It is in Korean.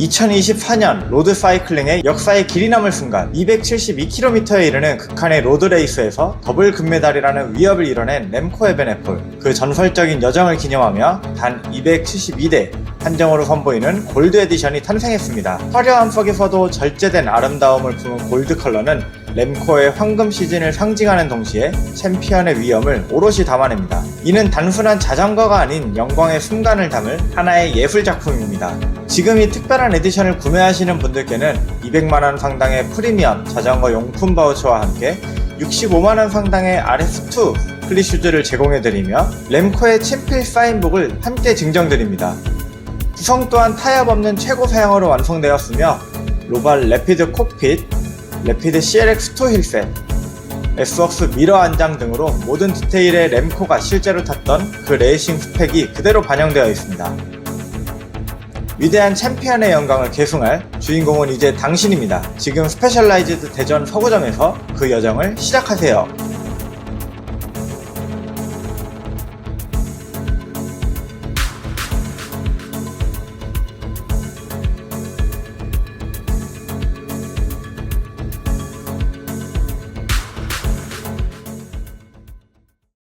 2024년 로드 사이클링의 역사의 길이 남을 순간 272km에 이르는 극한의 로드 레이스에서 더블 금메달이라는 위협을 이뤄낸 램코 에베네폴 그 전설적인 여정을 기념하며 단 272대 한정으로 선보이는 골드 에디션이 탄생했습니다. 화려한 속에서도 절제된 아름다움을 품은 골드 컬러는 램코의 황금 시즌을 상징하는 동시에 챔피언의 위엄을 오롯이 담아냅니다. 이는 단순한 자전거가 아닌 영광의 순간을 담을 하나의 예술 작품입니다. 지금 이 특별한 에디션을 구매하시는 분들께는 200만원 상당의 프리미엄 자전거 용품 바우처와 함께 65만원 상당의 RS2 클리슈즈를 제공해드리며 램코의 친필 사인북을 함께 증정드립니다. 구성 또한 타협 없는 최고 사양으로 완성되었으며 로발 레피드 콕핏, 레피드 CLX2 힐셋, S웍스 미러 안장 등으로 모든 디테일의 램코가 실제로 탔던 그 레이싱 스펙이 그대로 반영되어 있습니다. 위대한 챔피언의 영광을 계승할 주인공은 이제 당신입니다. 지금 스페셜라이즈드 대전 서구점에서 그 여정을 시작하세요.